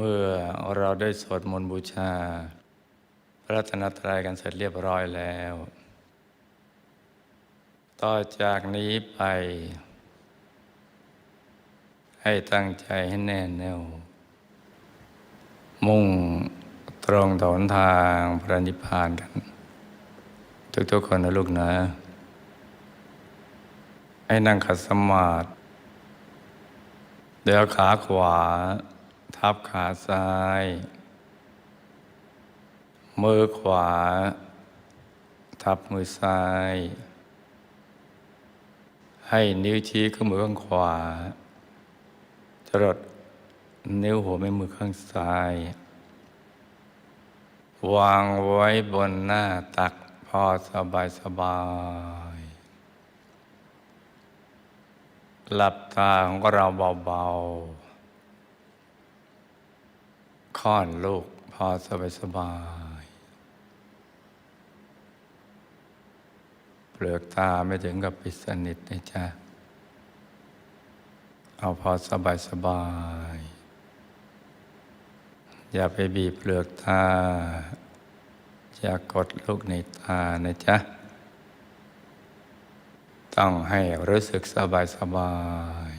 เมื่อเราได้สวดมนต์บูชา พระรัตนตรัยกันเสร็จเรียบร้อยแล้ว ต่อจากนี้ไป ให้ตั้งใจให้แน่แน่ว มุ่งตรงต่อหนทางพระนิพพานกัน ทุกๆคนนะลูกนะ ให้นั่งขัดสมาธิเดี๋ยวขาขวา ทับขาซ้าย มือขวา ทับมือซ้าย ให้นิ้วชี้ข้างมือข้างขวาจรดนิ้วหัวแม่มือข้างซ้าย วางไว้บนหน้าตักพอสบายสบาย หลับตาของเราเบาๆ ค่อนลูกพอสบายสบายเปลือกตาไม่ถึงกับปิดสนิทนะจ๊ะ เอาพอสบายสบาย อย่าไปบีบเปลือกตา อย่ากดลูกในตานะจ๊ะ ต้องให้รู้สึกสบายสบาย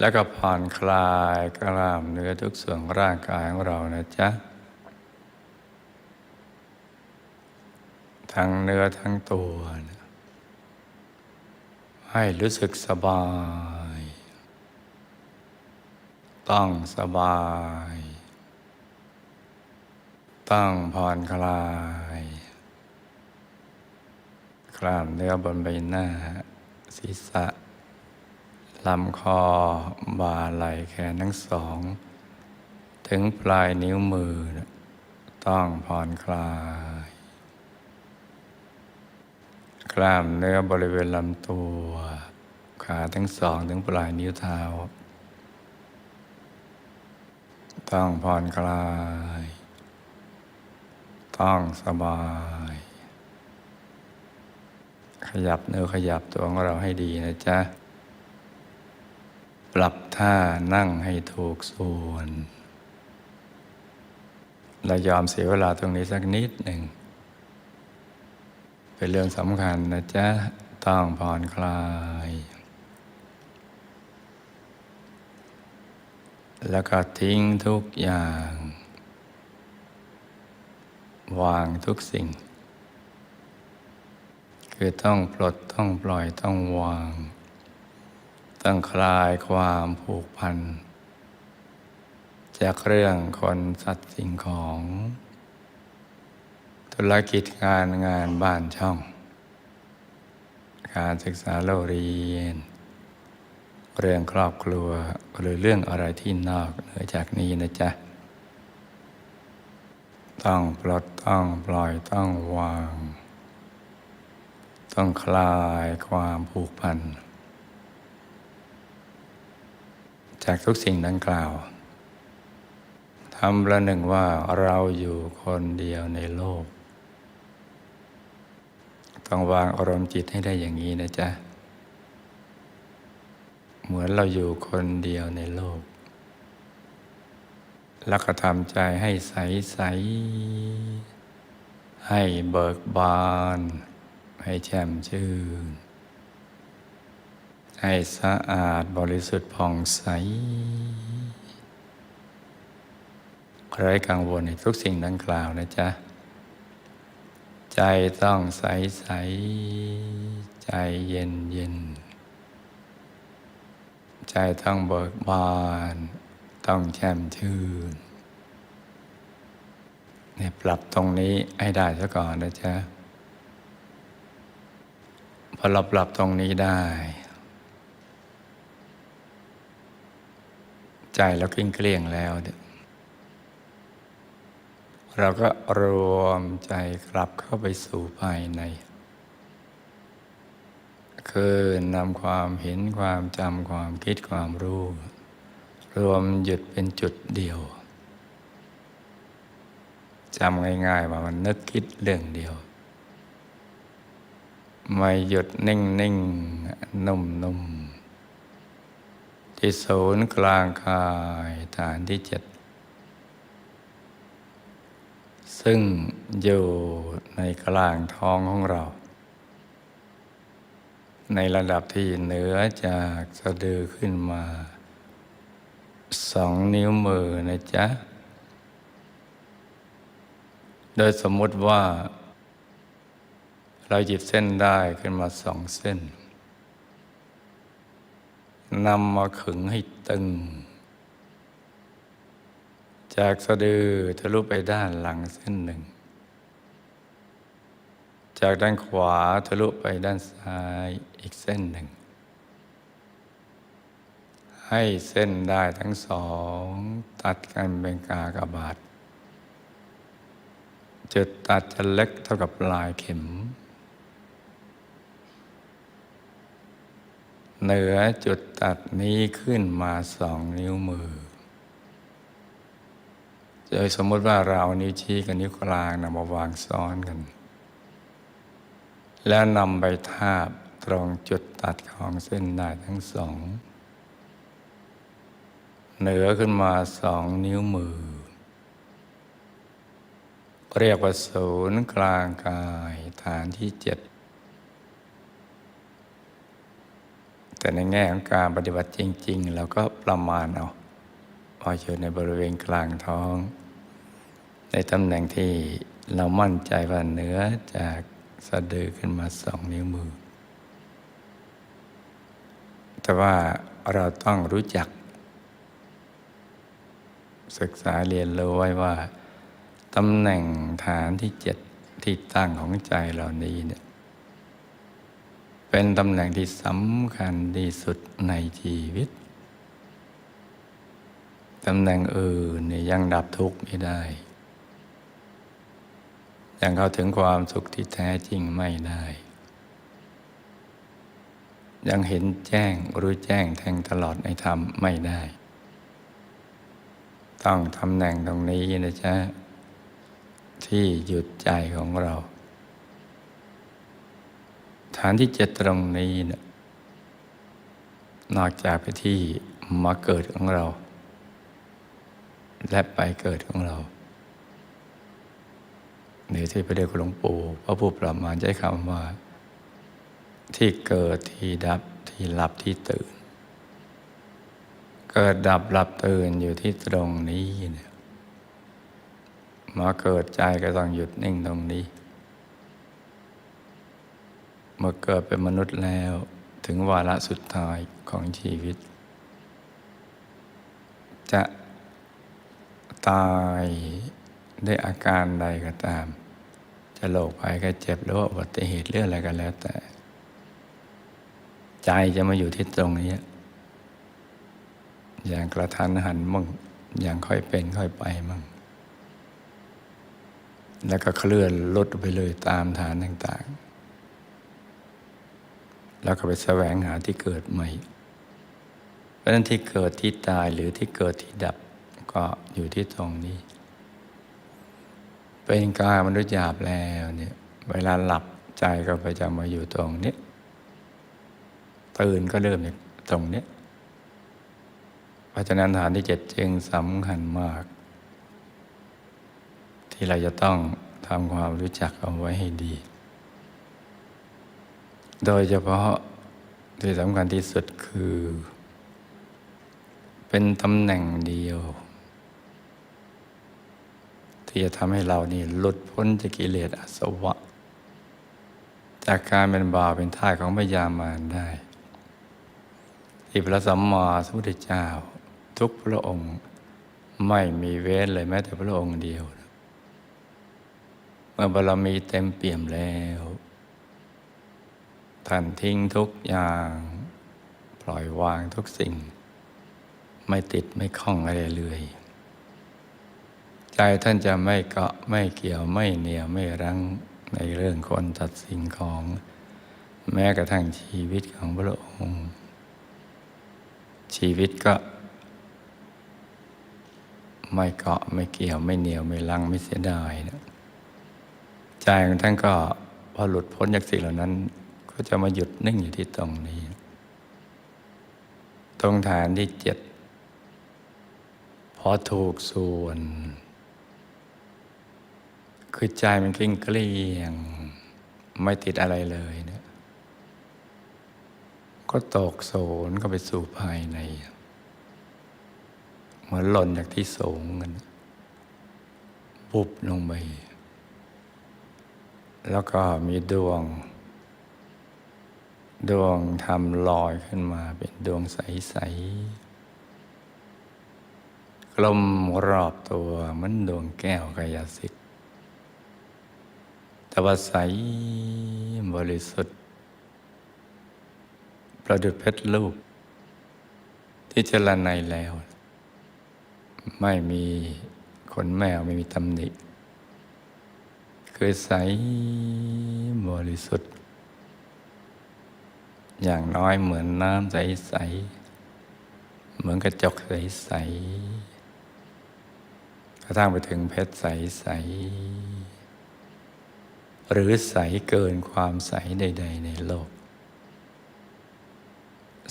แล้วก็ผ่อนคลายกล้ามเนื้อทุกส่วนร่างกายของเรานะจ๊ะ ทั้งเนื้อทั้งตัวนะให้รู้สึกสบาย ต้องสบาย ต้องผ่อนคลายกล้ามเนื้อบนใบหน้าศีรษะ ลำคอบ่าไหล่แขนทั้งสอง ถึงปลายนิ้วมือ ต้องผ่อนคลาย กล้ามเนื้อบริเวณลำตัว ขาทั้งสองถึงปลายนิ้วเท้า ต้องผ่อนคลาย ต้องสบาย ขยับเนื้อขยับตัวของเราให้ดีนะจ๊ะ ปรับท่านั่งให้ถูกส่วน เรายอมเสียเวลาตรงนี้สักนิดหนึ่ง เป็นเรื่องสำคัญนะจ๊ะ ต้องผ่อนคลาย แล้วก็ทิ้งทุกอย่าง วางทุกสิ่ง คือต้องปลดต้องปล่อยต้องวาง ต้องคลายความผูกพัน จากเรื่องคนสัตว์สิ่งของ ธุรกิจงานงานบ้านช่อง การศึกษาเราเรียน เรื่องครอบครัวหรือเรื่องอะไรที่นอกเหนือจากนี้นะจ๊ะ ต้องปลดต้องปล่อยต้องวาง ต้องคลายความผูกพัน จากทุกสิ่งดังกล่าวทำประหนึ่งว่าเราอยู่คนเดียวในโลก ต้องวางอารมณ์จิตให้ได้อย่างนี้นะจ๊ะ เหมือนเราอยู่คนเดียวในโลก แล้วก็ทำใจให้ใสใส ให้เบิกบาน ให้แช่มชื่น ให้สะอาดบริสุทธิ์ผ่องใสไร้กังวลในทุกสิ่งดังกล่าวนะจ๊ะ ใจต้องใสใสใจเย็นเย็น ใจต้องเบิกบาน ต้องแช่มชื่นเนี่ยปรับตรงนี้ให้ได้ซะก่อนนะจ๊ะ พอเราปรับตรงนี้ได้ ใจเราเกลี้ยงเกลี้ยงแล้วเนี่ยเราก็รวมใจกลับเข้าไปสู่ภายใน คือนำความเห็นความจำความคิดความรู้ รวมหยุดเป็นจุดเดียวจำง่ายๆว่ามันนึกคิดเรื่องเดียว ไม่หยุดนิ่งๆ นุ่มๆ ที่ศูนย์กลางกายฐานที่เจ็ดซึ่งอยู่ในกลางท้องของเรา ในระดับที่เหนือจากสะดือขึ้นมาสองนิ้วมือนะจ๊ะ โดยสมมติว่า เราหยิบเส้นได้ขึ้นมาสองเส้น นำมาขึงให้ตึง จากสะดือทะลุไปด้านหลังเส้นหนึ่ง จากด้านขวาทะลุไปด้านซ้ายอีกเส้นหนึ่ง ให้เส้นได้ทั้งสอง ตัดกันเป็นกากบาทจุดตัดจะเล็กเท่ากับลายเข็ม เหนือจุดตัดนี้ขึ้นมาสองนิ้วมือโดยสมมติว่าเราเอานิ้วชี้กับนิ้วกลางนำมาวางซ้อนกัน แล้วนำไปทาบตรงจุดตัดของเส้นได้ทั้งสอง เหนือขึ้นมาสองนิ้วมือ เรียกว่าศูนย์กลางกายฐานที่เจ็ด แต่ในแง่ของการปฏิบัติจริง ๆ เราก็ประมาณเอาพออยู่ในบริเวณกลางท้อง ในตำแหน่งที่เรามั่นใจว่าเนื้อจากสะดือขึ้นมาสองนิ้วมือ แต่ว่าเราต้องรู้จัก ศึกษาเรียนรู้ไว้ว่าตำแหน่งฐานที่เจ็ดที่ตั้งของใจเหล่านี้เนี่ย เป็นตำแหน่งที่สำคัญที่สุดในชีวิต ตำแหน่งอื่นเนี่ยยังดับทุกข์ไม่ได้ ยังเข้าถึงความสุขที่แท้จริงไม่ได้ ยังเห็นแจ้งรู้แจ้งแทงตลอดในธรรมไม่ได้ ต้องตำแหน่งตรงนี้นะจ๊ะที่หยุดใจของเรา ฐานที่เจ็ดตรงนี้นี่ยนอกจากไปที่มาเกิดของเรา และไปเกิดของเราหรือที่พระเดชคุณหลวงปู่พระผู้ประมาณใช้คำว่า ที่เกิดที่ดับที่หลับที่ตื่น เกิดดับหลับตื่นอยู่ที่ตรงนี้เนี่ยมาเกิดใจก็ต้องหยุดนิ่งตรงนี้ มื่อเกิดเป็นมนุษย์แล้วถึงวาระสุดท้ายของชีวิต จะตายได้อาการใดก็ตาม จะโรคภัยไข้เจ็บหรือว่าอุบัติเหตุเรื่องอะไรกันแล้วแต่ ใจจะมาอยู่ที่ตรงนี้ อย่างกระทันหันมั่งอย่างค่อยเป็นค่อยไปมั่งแล้วก็เคลื่อนลดไปเลยตามฐานต่าง ๆ แล้วก็ไปแสวงหาที่เกิดใหม่ เพราะนั้นที่เกิดที่ตายหรือที่เกิดที่ดับก็อยู่ที่ตรงนี้ เป็นกายมนุษย์หยาบแล้วเนี่ยเวลาหลับใจก็ไปจะมาอยู่ตรงนี้ตื่นก็เริ่มจากตรงนี้เพราะฉะนั้นฐานที่เจ็ดจึงสำคัญมาก ที่เราจะต้องทำความรู้จักเอาไว้ให้ดี โดยเฉพาะที่สำคัญที่สุดคือ เป็นตำแหน่งเดียว ที่จะทำให้เรานี่หลุดพ้นจากกิเลสอสวะ จากการเป็นบาปเป็นท่าของพยามารได้ที่พระสัมมาสัมพุทธเจ้า ทุกพระองค์ไม่มีเว้นเลยแม้แต่พระองค์เดียวเมื่อบารมีเต็มเปี่ยมแล้ว ท่านทิ้งทุกอย่าง ปล่อยวางทุกสิ่ง ไม่ติดไม่คล้องอะไรเลยใจท่านจะไม่เกาะไม่เกี่ยวไม่เหนียวไม่รั้งในเรื่องคนตัดสิ่งของ แม้กระทั่งชีวิตของพระองค์ ชีวิตก็ ไม่เกาะไม่เกี่ยวไม่เหนียวไม่ลังไม่เสียดายนะใจของท่านก็พอหลุดพ้นจากสิ่งเหล่านั้น ก็จะมาหยุดนิ่งอยู่ที่ตรงนี้ ตรงฐานที่เจ็ดพอถูกส่วน คือใจมันกลิ้งเกลี้ยง ไม่ติดอะไรเลยเนี่ยก็ตกโสนก็ไปสู่ภายใน เหมือนหล่นจากที่สูงกันปุบลงไปแล้วก็มีดวง ดวงทำลอยขึ้นมาเป็นดวงใส ๆ กลมรอบตัวเหมือนดวงแก้วกายสิทธิ์แต่ว่าใสบริสุทธิ์ ประดุจเพชรลูก ที่เจรไนแล้ว ไม่มีขนแมวไม่มีตำหนิคือใสบริสุทธิ์ อย่างน้อยเหมือนน้ำใส ๆ เหมือนกระจกใส ๆ กระทั่งไปถึงเพชรใส ๆ หรือใสเกินความใสใด ๆ ในโลก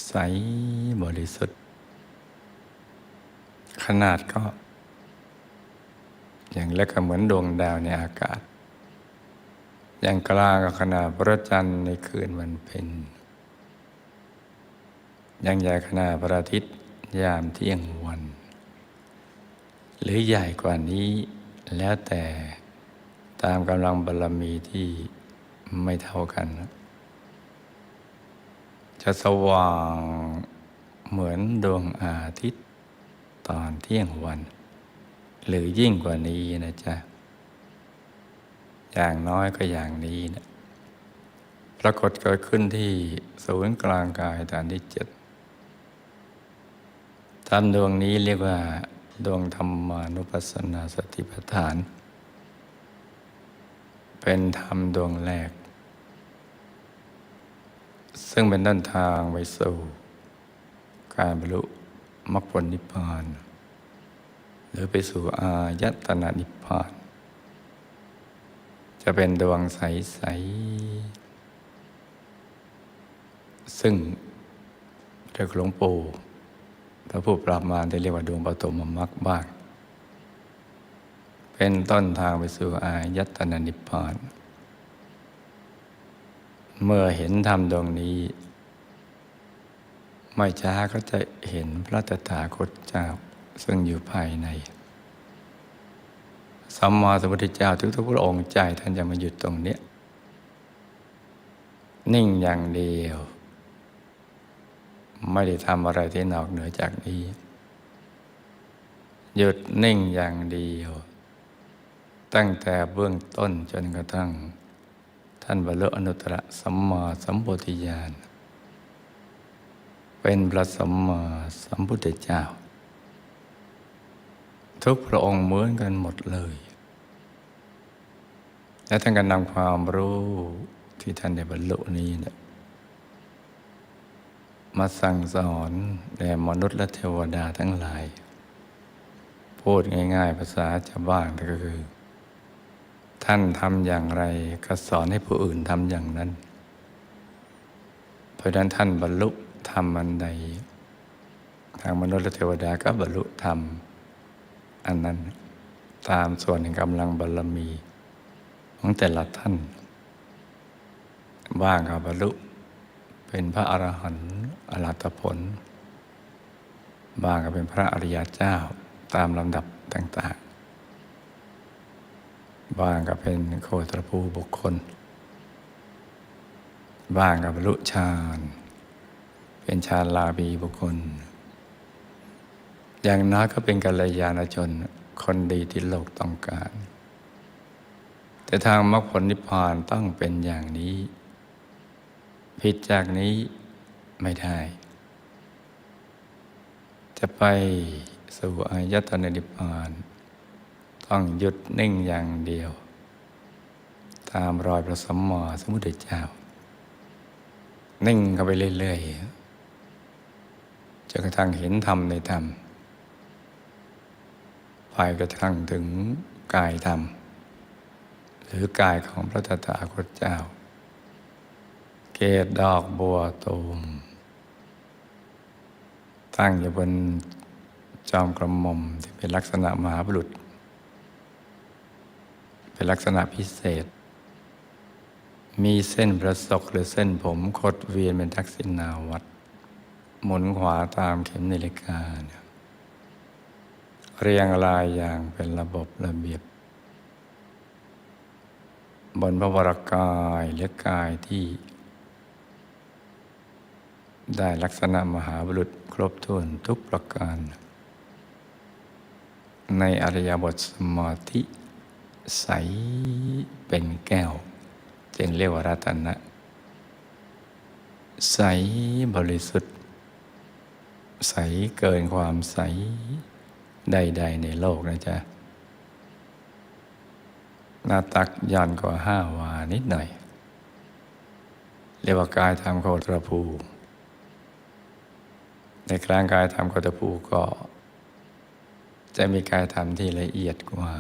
ใสบริสุทธิ์ ขนาดก็ อย่างเล็กก็เหมือนดวงดาวในอากาศอย่างกลางก็ขนาดพระจันทร์ในคืนวันเพ็ญ ย่างใหญ่ขนาพระอาทิตย์ยามเที่ยงวัน หรือใหญ่กว่านี้แล้วแต่ตามกำลังบารมีที่ไม่เท่ากัน จะสว่างเหมือนดวงอาทิตย์ตอนเที่ยงวัน หรือยิ่งกว่านี้นะจ๊ะ อย่างน้อยก็อย่างนี้นะปรากฏเกิดขึ้นที่ศูนย์กลางกายฐานที่เจ็ด ธรรมดวงนี้เรียกว่า ดวงธรรมานุปัสสนาสติปัฏฐาน เป็นธรรมดวงแรก ซึ่งเป็นด้านทางไปสู่การบรรลุมรรคผลนิพพาน หรือไปสู่อายตนะนิพพาน จะเป็นดวงใส ๆ ซึ่งเรียกหลวงปู่ พระผู้ปราบมารที่เรียกว่าดวงปฐมมรรคบ้าง เป็นต้นทางไปสู่อายตนะนิพพานเมื่อเห็นธรรมดวงนี้ ไม่ช้าก็จะเห็นพระตถาคตเจ้าซึ่งอยู่ภายใน สัมมาสัมพุทธเจ้าทุกๆพระองค์ใจท่านจะมาหยุดตรงนี้ นิ่งอย่างเดียว ไม่ได้ทำอะไรที่นอกเหนือจากนี้ หยุดนิ่งอย่างเดียว ตั้งแต่เบื้องต้นจนกระทั่ง ท่านบรรลุอนุตตรสัมมาสัมปธิญาณ เป็นพระสัมมาสัมพุทธเจ้า ทุกพระองค์เหมือนกันหมดเลย และท่านก็นำความรู้ที่ท่านได้บรรลุนี้เนี่ย มาสั่งสอนแด่มนุษย์และเทวดาทั้งหลาย พูดง่ายๆ ภาษาชาวบ้านก็คือ ท่านทำอย่างไรก็สอนให้ผู้อื่นทำอย่างนั้น เพราะนั้นท่านบรรลุธรรมอันใด ทางมนุษย์และเทวดาก็บรรลุธรรม อันนั้นตามส่วนแห่งกำลังบารรมี ของแต่ละท่าน บ้างก็บรรลุ เป็นพระอรหันต์อรหัตผล บางก็เป็นพระอริยเจ้าตามลำดับต่าง ๆ บางก็เป็นโคตรภูบุคคล บางก็บรรลุฌาน เป็นฌานลาภีบุคคล อย่างน้อยก็เป็นกัลยาณชนคนดีที่โลกต้องการ แต่ทางมรรคผลนิพพานต้องเป็นอย่างนี้ ผิดจากนี้ไม่ได้ จะไปสู่อายตนะนิพพานต้องหยุดนิ่งอย่างเดียว ตามรอยพระสัมมาสัมพุทธเจ้า นิ่งเข้าไปเรื่อยๆจนกระทั่งเห็นธรรมในธรรมไปกระทั่งถึงกายธรรม หรือกายของพระตถาคตเจ้า เกศดอกบัวตูม ตั้งอยู่บนจอมกระหม่อมที่เป็นลักษณะมหาบุรุษ เป็นลักษณะพิเศษ มีเส้นประศกหรือเส้นผมคดเวียนเป็นทักษิณาวัตรหมุนขวาตามเข็มนาฬิกาเนี่ยเรียงรายอย่างเป็นระบบระเบียบ บนพระวรากายหรือกายที่ ได้ลักษณะมหาบุรุษครบถ้วนทุกประการ ในอริยบทสมาธิใสเป็นแก้ว จึงเรียกว่ารัตนะใสบริสุทธิ์ ใสเกินความใสใดๆในโลกนะจ๊ะหน้าตักย่อนกว่าห้าวานิดหน่อย เรียกว่ากายธรรมโคตรภู ในกลางกายธรรมโคตภูก็ จะมีกายธรรมที่ละเอียดกว่า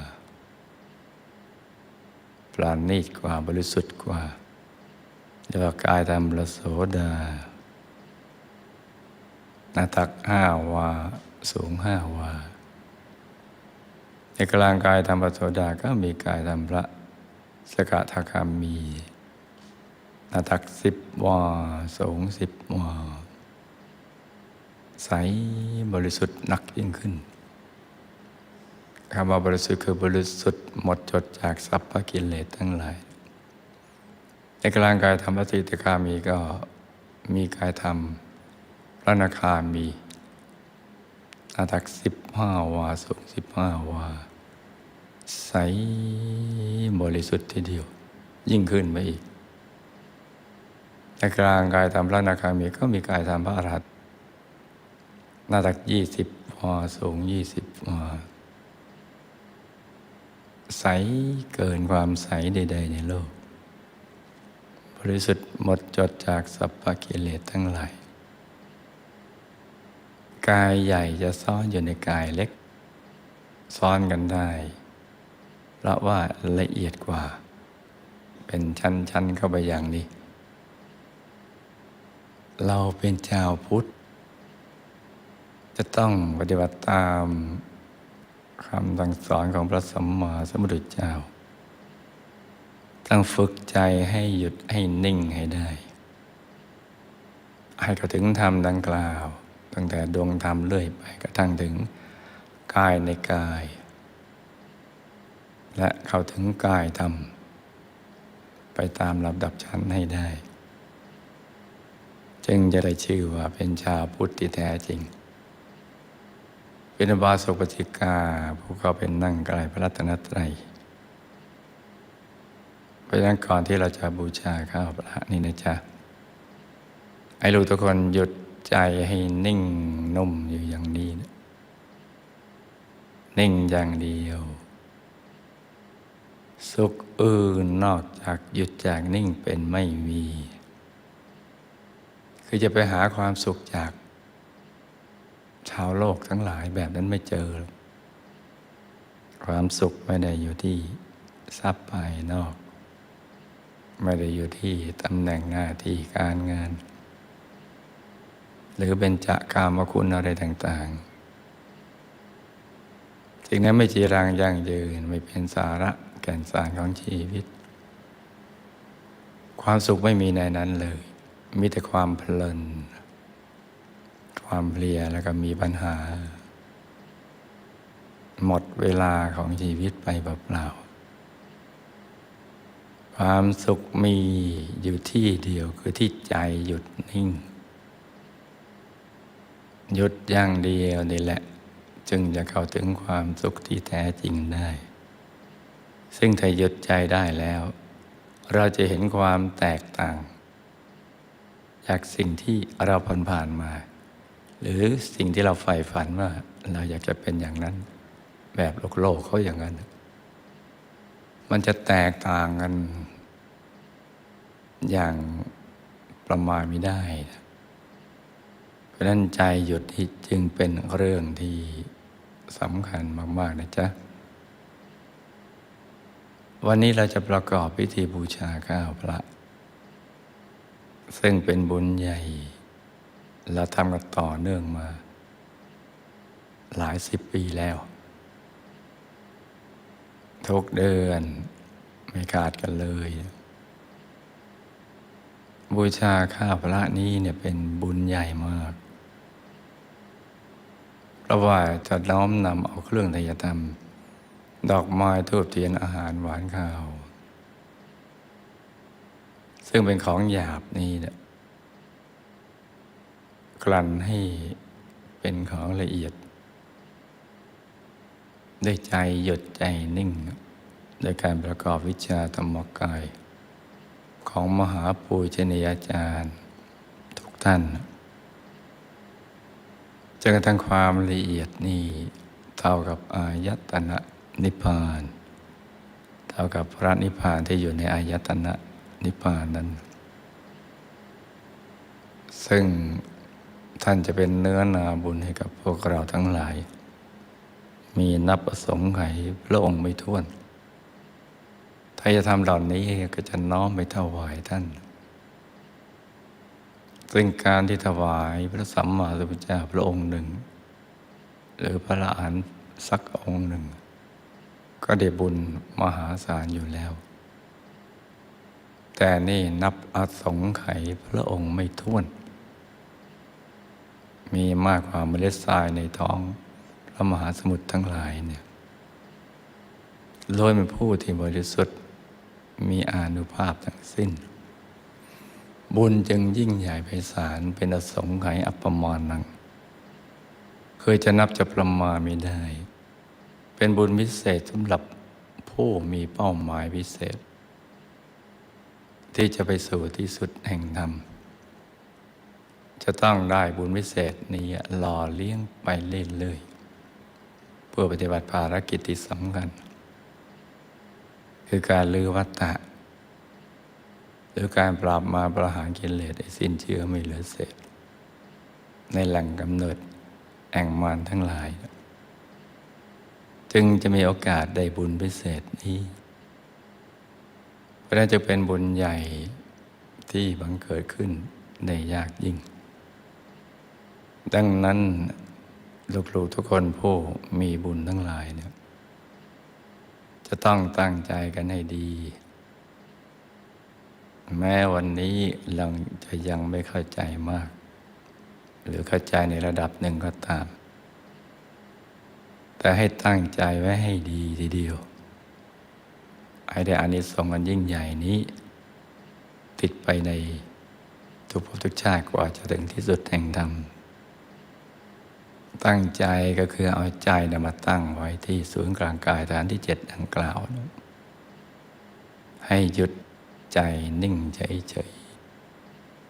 ปราณีตกว่าบริสุทธิ์กว่าเรียกว่ากายธรรมประโสดาหน้าตักห้าวา สูงห้าวา ในกลางกายธรรมประโสดาก็มีกายธรรมพระสกทาคามีหน้าตักสิบวา สูงสิบวา ใสบริสุทธิ์หนักยิ่งขึ้นคำว่าบริสุทธิ์คือบริสุทธิ์หมดจดจากสัพพกิเลสทั้งหลาย ในกลางกายธรรมพระสิตคามีก็มีกายธรรมพระนาคามีหน้าตักสิบห้าวาสูงสิบห้าวา ใสบริสุทธิ์ทีเดียว ยิ่งขึ้นไปอีกในกลางกายธรรมพระนาคามีก็มีกายธรรมพระอรหัต หน้าตักยี่สิบวาสูงยี่สิบวาใสเกินความใสใด ๆ ในโลก บริสุทธิ์หมดจดจากสัพพกิเลสทั้งหลาย กายใหญ่จะซ่อนอยู่ในกายเล็ก ซ่อนกันได้ เพราะว่าละเอียดกว่า เป็นชั้น ๆ เข้าไปอย่างนี้ เราเป็นชาวพุทธ จะต้องปฏิบัติตามคำสั่งสอนของพระสัมมาสัมพุทธเจ้า ต้องฝึกใจให้หยุดให้นิ่งให้ได้ ให้เขาถึงธรรมดังกล่าว ตั้งแต่ดวงธรรมเรื่อยไปกระทั่งถึงกายในกาย และเข้าถึงกายธรรม ไปตามลำดับชั้นให้ได้ จึงจะได้ชื่อว่าเป็นชาวพุทธที่แท้จริง เป็นบาสกปฏิกาผู้เขาเป็นนั่งไกลพระรัตนตรัยเพราะฉะนั้นก่อนที่เราจะบูชาข้าวพระนี่นะจ๊ะให้ลูกทุกคนหยุดใจให้นิ่งนุ่มอยู่อย่างนี้นะนิ่งอย่างเดียว สุขอื่นนอกจากหยุดจากนิ่งเป็นไม่มี คือจะไปหาความสุขจาก ชาวโลกทั้งหลายแบบนั้นไม่เจอ ความสุขไม่ได้อยู่ที่ทรัพย์ภายนอก ไม่ได้อยู่ที่ตำแหน่งหน้าที่การงาน หรือเป็นจะกามคุณอะไรต่างๆสิ่งนั้นไม่จีรังยั่งยืนไม่เป็นสาระแก่นสารของชีวิต ความสุขไม่มีในนั้นเลย มีแต่ความเพลิน ความเพลียแล้วก็มีปัญหา หมดเวลาของชีวิตไปเปล่าๆความสุขมีอยู่ที่เดียวคือที่ใจหยุดนิ่ง หยุดอย่างเดียวนี่แหละ จึงจะเข้าถึงความสุขที่แท้จริงได้ ซึ่งถ้าหยุดใจได้แล้ว เราจะเห็นความแตกต่างจากสิ่งที่เราผ่านผ่านมา หรือสิ่งที่เราใฝ่ฝันว่าเราอยากจะเป็นอย่างนั้น แบบโลกโลกเขาอย่างนั้น มันจะแตกต่างกันอย่างประมาณไม่ได้ เพราะนั้นใจหยุดที่จึงเป็นเรื่องที่สำคัญมากๆนะจ๊ะ วันนี้เราจะประกอบพิธีบูชาข้าวพระ ซึ่งเป็นบุญใหญ่ เราทำกันต่อเนื่องมา หลายสิบปีแล้ว ทุกเดือนไม่ขาดกันเลย บูชาข้าพระนี้เนี่ยเป็นบุญใหญ่มาก เพราะว่าจะน้อมนำเอาเครื่องทยธรรม ดอกไม้ทูบเทียนอาหารหวานข้าว ซึ่งเป็นของหยาบนี้เนี่ย กลั่นให้เป็นของละเอียด ด้วยใจหยุดใจนิ่ง โดยการประกอบวิชาธรรมกาย ของมหาปูชนียาจารย์ ทุกท่านจนกระทั่งความละเอียดนี่เท่ากับอายตนะนิพพาน เท่ากับพระนิพพานที่อยู่ในอายตนะนิพพานนั้น ซึ่ง ท่านจะเป็นเนื้อนาบุญให้กับพวกเราทั้งหลาย มีนับประสงค์ไขพระองค์ไม่ท้วนถ้าจะทำเหล่านี้ก็จะน้อมไปถวายท่าน ซึ่งการที่ถวายพระสัมมาสัมพุทธเจ้าพระองค์หนึ่ง หรือพระอรหันต์สักองค์หนึ่ง ก็ได้บุญมหาศาลอยู่แล้ว แต่นี่นับอสงไขยพระองค์ไม่ท้วน มีมากกว่าเมล็ดทรายในท้องพระมหาสมุทรทั้งหลายเนี่ยล้วนเป็นผู้ที่บริสุทธิ์มีอานุภาพทั้งสิ้น บุญจึงยิ่งใหญ่ไพศาลเป็นอสงไขยอัปปมาณัง เคยจะนับจะประมาณไม่ได้ เป็นบุญพิเศษสำหรับผู้มีเป้าหมายพิเศษ ที่จะไปสู่ที่สุดแห่งธรรม จะต้องได้บุญพิเศษนี้หล่อเลี้ยงไปเรื่อยๆเพื่อปฏิบัติภารกิจที่สำคัญ คือการลือวัตตะหรือการปราบมาประหารกิเลสให้สิ้นเชื้อไม่เหลือเศษ ในแหล่งกำเนิดแห่งมารทั้งหลาย จึงจะมีโอกาสได้บุญพิเศษนี้เพราะนั้นจะเป็นบุญใหญ่ที่บังเกิดขึ้นในยากยิ่ง ดังนั้นลูกๆทุกคนผู้มีบุญทั้งหลายเนี่ยจะต้องตั้งใจกันให้ดี แม้วันนี้เราจะยังไม่เข้าใจมาก หรือเข้าใจในระดับหนึ่งก็ตาม แต่ให้ตั้งใจไว้ให้ดีทีเดียว ให้ได้อานิสงส์อันยิ่งใหญ่นี้ ติดไปในทุกภพทุกชาติกว่าจะถึงที่สุดแห่งธรรม ตั้งใจก็คือเอาใจนำมาตั้งไว้ที่ศูนย์กลางกายฐานที่เจ็ดดังกล่าว ให้หยุดใจนิ่งเฉย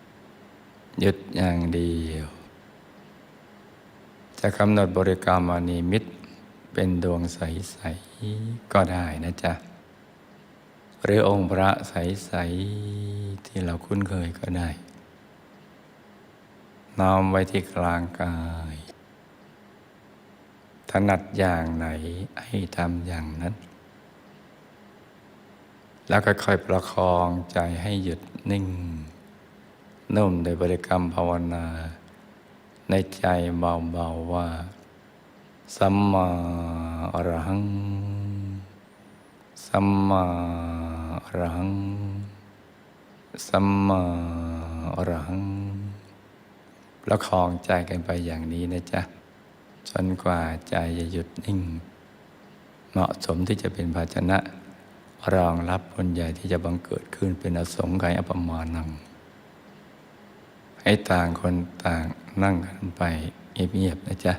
ๆหยุดอย่างเดียว จะกำหนดบริกรรมอนิมิตเป็นดวงใส ๆ ก็ได้นะจ๊ะ หรือองค์พระใส ๆ ที่เราคุ้นเคยก็ได้น้อมไว้ที่กลางกาย ถนัดอย่างไหนให้ทำอย่างนั้น แล้วก็ค่อยประคองใจให้หยุดนิ่ง นุ่มโดยบริกรรมภาวนา ในใจเบาๆว่า สัมมาอรหัง สัมมาอรหัง สัมมาอรหังประคองใจกันไปอย่างนี้นะจ๊ะ จนกว่าใจจะหยุดนิ่ง เหมาะสมที่จะเป็นภาชนะ รองรับผลใหญ่ที่จะบังเกิดขึ้นเป็นอสงไขยอปมานัง ให้ต่างคนต่างนั่งกันไปเงียบๆนะจ๊ะ